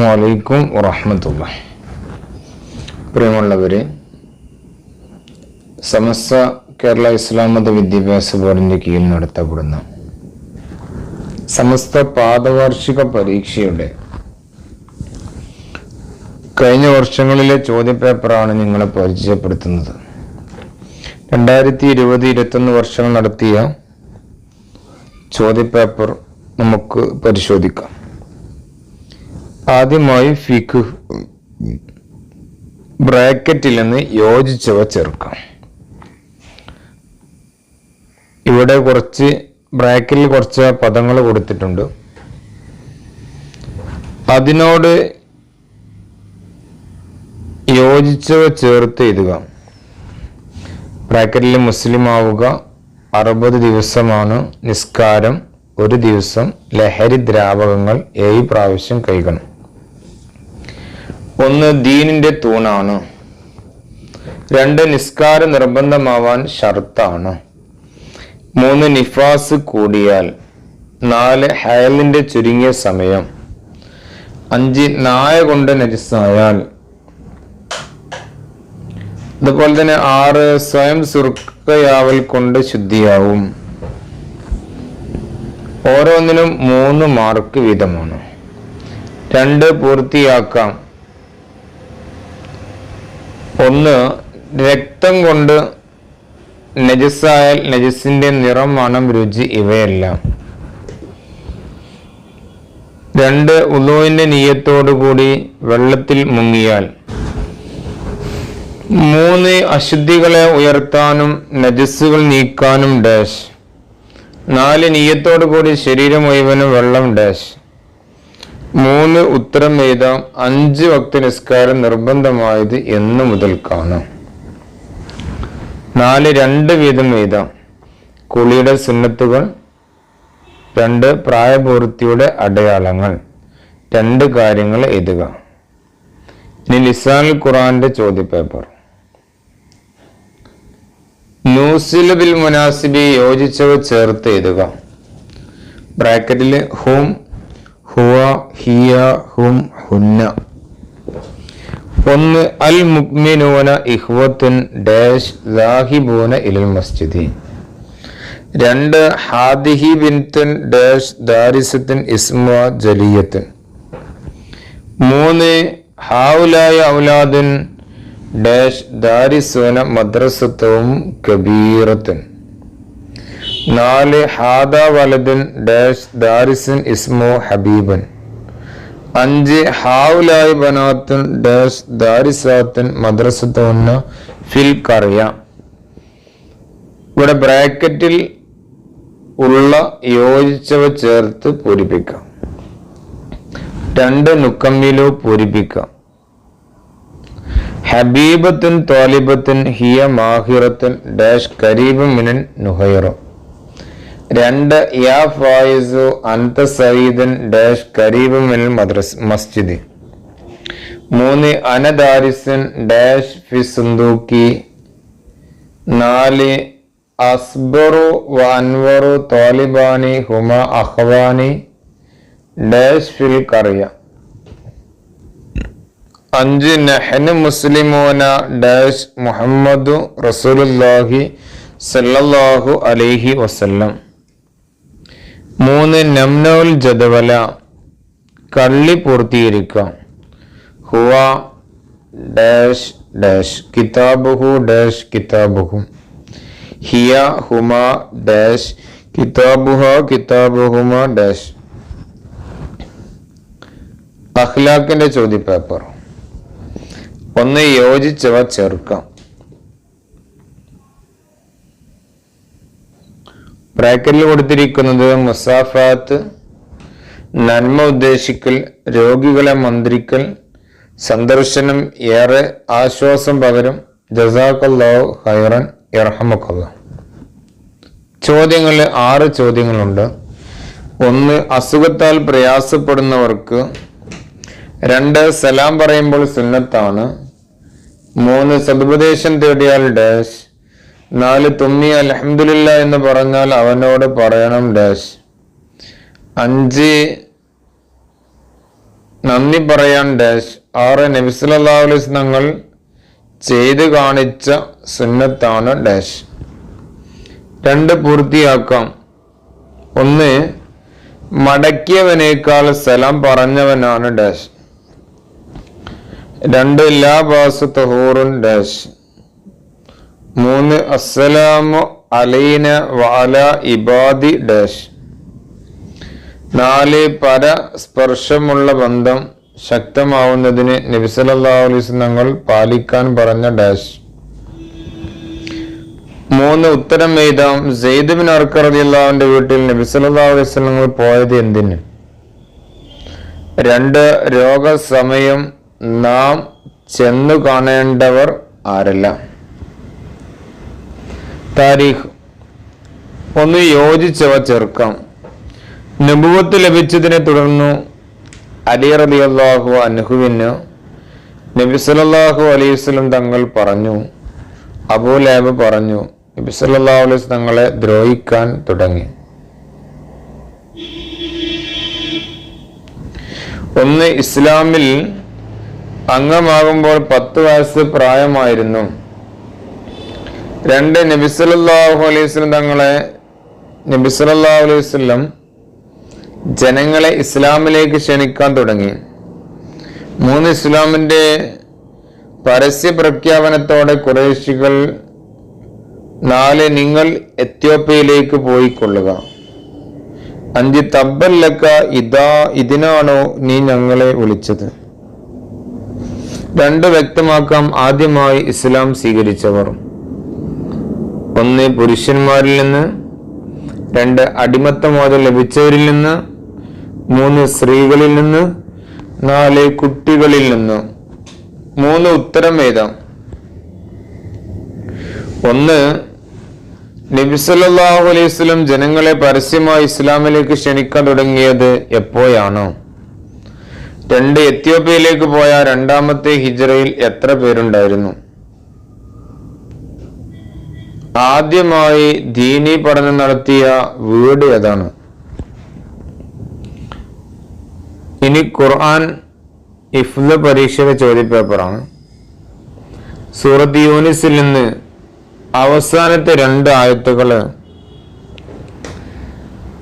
അസ്സാമലൈക്കും വറഹമത്തുള്ള. പ്രിയമുള്ളവരെ സമസ്ത കേരള ഇസ്ലാം മത വിദ്യാഭ്യാസ ബോർഡിന്റെ കീഴിൽ നടത്തപ്പെടുന്ന സമസ്ത പാദവാർഷിക പരീക്ഷയുടെ കഴിഞ്ഞ വർഷങ്ങളിലെ ചോദ്യപേപ്പറാണ് നിങ്ങളെ പരിചയപ്പെടുത്തുന്നത്. രണ്ടായിരത്തി ഇരുപത് ഇരുപത്തൊന്ന് വർഷങ്ങൾ നടത്തിയ ചോദ്യപേപ്പർ നമുക്ക് പരിശോധിക്കാം. ആദ്യമായി ഫിഖ് ബ്രാക്കറ്റിൽ നിന്ന് യോജിച്ചവ ചേർക്കാം. ഇവിടെ കുറച്ച് ബ്രാക്കറ്റിൽ കുറച്ച് പദങ്ങൾ കൊടുത്തിട്ടുണ്ട്. അതിനോട് യോജിച്ചവ ചേർത്ത് എഴുതുക. ബ്രാക്കറ്റിൽ മുസ്ലിം ആവുക അറുപത് ദിവസമാണ് നിസ്കാരം ഒരു ദിവസം ലഹരി ദ്രാവകങ്ങൾ ഏഴ് പ്രാവശ്യം കഴിക്കണം ഒന്ന് ദീനിന്റെ തൂണാണ്. രണ്ട് നിസ്കാര നിർബന്ധമാവാൻ ഷർത്താണ്. മൂന്ന് നിഫാസ് കൂടിയാൽ. നാല് ഹയലിന്റെ ചുരുങ്ങിയ സമയം. അഞ്ച് നായ കൊണ്ട് നരിസായാൽ അതുപോലെ തന്നെ ആറ് സ്വയം സുർക്കയാവൽ കൊണ്ട് ശുദ്ധിയാവും. ഓരോന്നിനും മൂന്ന് മാർക്ക് വീതമാണ്. രണ്ട് പൂർത്തിയാക്കാം. ഒന്ന് രക്തം കൊണ്ട് നജസ്സായാൽ നജസിന്റെ നിറം മണം രുചി ഇവയെല്ലാം. രണ്ട് ഉദുവിന്റെ നീയത്തോടുകൂടി വെള്ളത്തിൽ മുങ്ങിയാൽ. മൂന്ന് അശുദ്ധികളെ ഉയർത്താനും നജസ്സുകൾ നീക്കാനും ഡാഷ്. നാല് നീയത്തോടു കൂടി ശരീരം മുഴുവനും വെള്ളം ഡാഷ്. മൂന്ന് ഉത്തരം എഴുതാം. അഞ്ച് വക്ത നിസ്കാരം നിർബന്ധമായത് എന്ന് മുതൽ മുതൽക്കാണ് നാല് രണ്ട് വീതം എഴുതാം. കുളിയുടെ സുന്നത്തുകൾ. രണ്ട് പ്രായപൂർത്തിയുടെ അടയാളങ്ങൾ. രണ്ട് കാര്യങ്ങൾ എഴുതുക. ഇനി ലിസാനുൽ ഖുറാന്റെ ചോദ്യപേപ്പർ. ന്യൂസിൽ ബിൽ മുനാസിബി യോജിച്ചവ ചേർത്ത് എഴുതുക. ബ്രാക്കറ്റിൽ ഹും ഹുവ ഹിയ ഹും ഹുന്ന. ഒന്ന് അൽ മുക്മിനൂന ഇഹ്വത്തുൻ ഡാഷ് ദാഹിബൂന ഇലൽ മസ്ജിദി. രണ്ട് ഹാദിഹി ബിൻത്തുൻ ഡാഷ് ദാരിസത്തുൻ ഇസ്മ ജലിയത്തുൻ. മൂന്ന് ഹാവുലായ ഔലാദുൻ ഡാഷ് ദാരിസൂന മദ്രസത്വവും കബീറത്തുൻ. നാല് ഹാദ വലദുൻ ഡാഷ് ദാരിസുൻ ഇസ്മു ഹബീബൻ. അഞ്ച് ഹാവുലായി ബനാത്തുൻ ഡാഷ് ദാരിസാത്തുൻ മദ്രസത്തോന്ന ഫിൽ കറിയ ഇവിടെ ബ്രാക്കറ്റിൽ ഉള്ള യോജിച്ചവ ചേർത്ത് പൂരിപ്പിക്കാം രണ്ട് നുക്കമ്മിലോ പൂരിപ്പിക്കാം ഹബീബത്തുൻ തോലിബത്തുൻ ഹിയ മാഹിറത്തുൻ ഡാഷ് കരീബ് മിനൻ നുഹൈറോ. രണ്ട് യാ ഫായിസു അന്ത സയ്യിദൻ ഡാഷ് കരീബുമിൽ മദ്രസ് മസ്ജിദ്. മൂന്ന് അനദാരിസൻ ഡാഷ് ഫി സുന്ദൂക്കി. നാല് അസ്ബറു വ അൻവറു താലിബാനി ഹുമ അഹ്വാനി ഡാഷ് ഫിൽ കറിയ അഞ്ച് നെഹ്ന് മുസ്ലിമോന ഡാഷ് മുഹമ്മദു റസൂലുല്ലാഹി സല്ലല്ലാഹു അലൈഹി വസല്ലം. മൂന്ന് നംനോൽ ജദവല. കള്ളി പൂർത്തീകരിക്കാം. ഹുവ ഡാഷ് ഡാഷ് കിതാബുഹു ഡാഷ് കിതാബുഹു. ഹിയ ഹുമ ഡാഷ് കിതാബുഹ കിതാബുഹുമ ഡാഷ്. അഖ്ലാഖിന്റെ ചോദ്യപേപ്പർ. ഒന്ന് യോജിച്ചവ ചേർക്കാം. ബ്രാക്കറ്റിൽ കൊടുത്തിരിക്കുന്നത് മുസാഫാത്ത് നന്മ ഉദ്ദേശിക്കൽ രോഗികളെ മന്ത്രിക്കൽ സന്ദർശനം ഏറെ ആശ്വാസം പകരും. ജസാഖല്ലോ ഹൈറൻ ഇറഹമക്കല്ല ചോദ്യങ്ങളിൽ ആറ് ചോദ്യങ്ങളുണ്ട്. ഒന്ന് അസുഖത്താൽ പ്രയാസപ്പെടുന്നവർക്ക്. രണ്ട് സലാം പറയുമ്പോൾ സുന്നത്താണ്. മൂന്ന് സതുപദേശം തേടിയാൽ ഡാഷ്. നാല് തുമ്മി അലഹമില്ല എന്ന് പറഞ്ഞാൽ അവനോട് പറയണം ഡാഷ്. അഞ്ച് നന്ദി പറയാൻ ഡാഷ്. ആറ് നബിസ്ലാസ് തങ്ങൾ ചെയ്തു കാണിച്ച സുന്നത്താണ് ഡാഷ്. രണ്ട് പൂർത്തിയാക്കാം. ഒന്ന് മടക്കിയവനേക്കാൾ സലാം പറഞ്ഞവനാണ് ഡാഷ്. രണ്ട് ലാബാസ് തഹൂറുൻ ഡാഷ്. മൂന്ന് അസ്സലാമു അലൈന വാല ഇബാദി ഡാഷ്. നാല് പരസ്പർശമുള്ള ബന്ധം ശക്തമാവുന്നതിന് നബിസലല്ലാ അലൈസ് തങ്ങൾ പാലിക്കാൻ പറഞ്ഞ ഡാഷ്. മൂന്ന് ഉത്തരം എഴുതാം. സെയ്ദ് ബിൻ വീട്ടിൽ നബിസലല്ലാ അലൈഹി തങ്ങൾ പോയത് എന്തിന്? രണ്ട് രോഗസമയം നാം ചെന്നു കാണേണ്ടവർ ആരെല്ലാം. താരീഖ്. ഒന്ന് യോജിച്ചവ ചേർക്കാം നബുവത്ത് ലഭിച്ചതിനെ തുടർന്നു അലി റബി അള്ളാഹു അനുഹുവിന് നബി സല്ലല്ലാഹു അലൈഹി വസല്ലം തങ്ങൾ പറഞ്ഞു. അബൂ ലാബ് പറഞ്ഞു നബി സല്ലല്ലാഹു അലൈഹി തങ്ങളെ ദ്രോഹിക്കാൻ തുടങ്ങി. ഒന്ന് ഇസ്ലാമിൽ അംഗമാകുമ്പോൾ പത്ത് വയസ്സ് പ്രായമായിരുന്നു. രണ്ട് നബി സല്ലല്ലാഹു അലൈഹി വസല്ലം തങ്ങളെ നബി സല്ലല്ലാഹു അലൈഹി വസല്ലം ജനങ്ങളെ ഇസ്ലാമിലേക്ക് ക്ഷണിക്കാൻ തുടങ്ങി. മൂന്ന് ഇസ്ലാമിന്റെ പരസ്യ പ്രഖ്യാപനത്തോടെ കുറേശികൾ നാല് നിങ്ങൾ എത്യോപ്യയിലേക്ക് പോയിക്കൊള്ളുക. അഞ്ച് തബ്ബല്ലക്ക ഇതാ ഇതിനാണോ നീ ഞങ്ങളെ വിളിച്ചത്? രണ്ട് വ്യക്തമാക്കാം ആദ്യമായി ഇസ്ലാം സ്വീകരിച്ചവർ. ഒന്ന് പുരുഷന്മാരിൽ നിന്ന് രണ്ട് അടിമത്തമോദം ലഭിച്ചവരിൽ നിന്ന് മൂന്ന് സ്ത്രീകളിൽ നിന്ന് നാല് കുട്ടികളിൽ നിന്ന്. മൂന്ന് ഉത്തരം എഴുതാം ഒന്ന് നബിസല്ലാഹു അലൈഹി വസല്ലം ജനങ്ങളെ പരസ്യമായി ഇസ്ലാമിലേക്ക് ക്ഷണിക്കാൻ തുടങ്ങിയത് എപ്പോഴാണോ? രണ്ട് എത്യോപ്യയിലേക്ക് പോയ രണ്ടാമത്തെ ഹിജറയിൽ എത്ര പേരുണ്ടായിരുന്നു? ആദ്യമായി ദീനി പഠനം നടത്തിയ വീട് ഏതാണ്? ഇനി ഖുർആൻ ഇഫ്ല പരീക്ഷയുടെ ചോദ്യപേപ്പറാണ് സൂറത്ത് യൂനിസിൽ നിന്ന് അവസാനത്തെ രണ്ട് ആയത്തുകൾ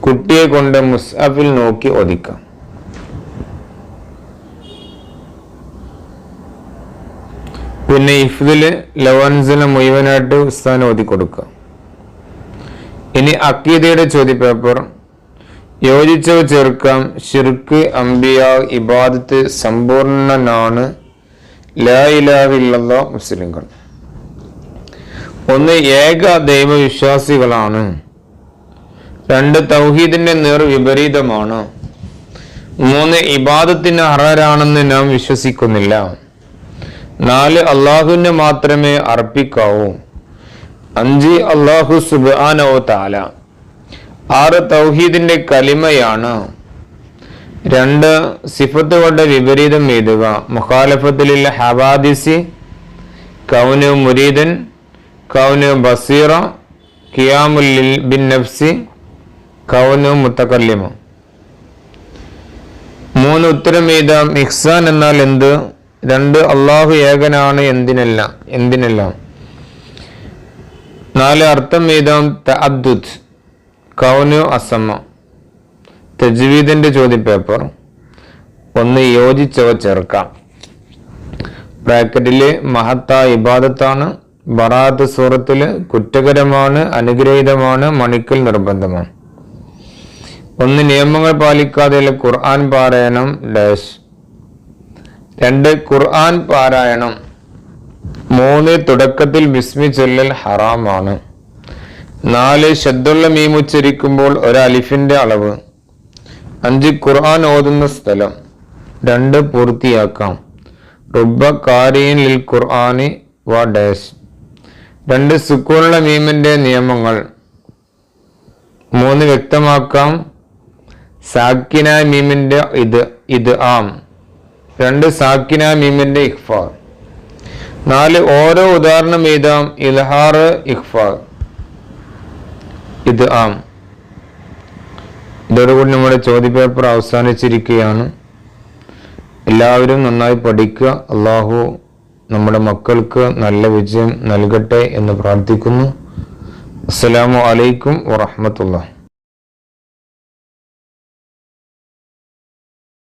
കുട്ടിയെ കൊണ്ട് മുസ്അഫിൽ നോക്കി ഒതുക്കാം പിന്നെ ഇഫ്ദിൽ ലവൻസിനെ മുഴുവനായിട്ട് ഉസ്താൻ ഓതി കൊടുക്കുക. ഇനി അക്കീദയുടെ ചോദ്യപേപ്പർ. യോജിച്ചവ ചേർക്കാം ഷിർക്ക് അംബിയ ഇബാദത്ത് സമ്പൂർണനാണ് ലാ ഇലാഹില്ല മുസ്ലിങ്ങൾ. ഒന്ന് ഏക ദൈവവിശ്വാസികളാണ്. രണ്ട് തൗഹീദിന്റെ നേർ വിപരീതമാണ്. മൂന്ന് ഇബാദത്തിന് അർഹരാണെന്ന് നാം വിശ്വസിക്കുന്നില്ല. നാല് അള്ളാഹുവിന് മാത്രമേ അർപ്പിക്കാവൂ. അഞ്ച് അള്ളാഹു സുബാനോ താല ആറ് തൗഹീദിന്റെ കലിമയാണ്. രണ്ട് സിഫത്തുകളുടെ വിപരീതം എഴുതുക. മുഖാലഫത്തിലുള്ള ഹവാദിസി കൗനു മുരീദൻ കൗനു ബസീറ കിയാമുല്ലിൽ ബിൻ നഫ്സി കൗനു മുത്തക്കല്ലിമ മൂന്ന് ഉത്തരം എഴുതാം. ഇഹ്സാൻ എന്നാൽ എന്ത്? രണ്ട് അള്ളാഹു ഏകനാണ് എന്തിനെല്ലാം എന്തിനെല്ലാം. നാല് അർത്ഥം വീതം തഅദ്ദുദ് കൗനു അസമ. തജ്വീദിന്റെ ചോദ്യപേപ്പർ. ഒന്ന് യോജിച്ചവ ചേർക്കാം. ബ്രാക്കറ്റിൽ മഹത്ത ഇബാദത്താണ്. ബറാത്ത് സൂറത്തിൽ കുറ്റകരമാണ് അനുഗ്രഹീതമാണ് മണിക്കൽ നിർബന്ധമാണ്. ഒന്ന് നിയമങ്ങൾ പാലിക്കാതെ ഖുർആൻ പാരായണം ഡാഷ്. രണ്ട് ഖുർആൻ പാരായണം. മൂന്ന് തുടക്കത്തിൽ ബിസ്മി ചൊല്ലൽ ഹറാമാണ്. നാല് ശബ്ദുള്ള മീം ഉച്ചരിക്കുമ്പോൾ ഒരു അലിഫിന്റെ അളവ്. അഞ്ച് ഖുർആൻ ഓതുന്ന സ്ഥലം. രണ്ട് പൂർത്തിയാക്കാം. റുബ കാരീൻ ലിൽ ഖുർആനി വ ഡാഷ്. രണ്ട് സുക്കൂണുള്ള മീമിന്റെ നിയമങ്ങൾ. മൂന്ന് വ്യക്തമാക്കാം. സാക്കിന മീമിന്റെ ഇത് ഇത് ആം. രണ്ട് സാക്കിന മീമിന്റെ ഇഖ്ഫാ നാല് ഓരോ ഉദാഹരണം എഴുതാം. ഇൽഹാർ ഇഖ്ഫാ ഇത് ആം. ഇതോടുകൂടി നമ്മുടെ ചോദ്യപേപ്പർ അവസാനിച്ചിരിക്കുകയാണ്. എല്ലാവരും നന്നായി പഠിക്കുക. അള്ളാഹു നമ്മുടെ മക്കൾക്ക് നല്ല വിജയം നൽകട്ടെ എന്ന് പ്രാർത്ഥിക്കുന്നു. അസ്സലാമു അലൈക്കും വറഹമത്തുള്ള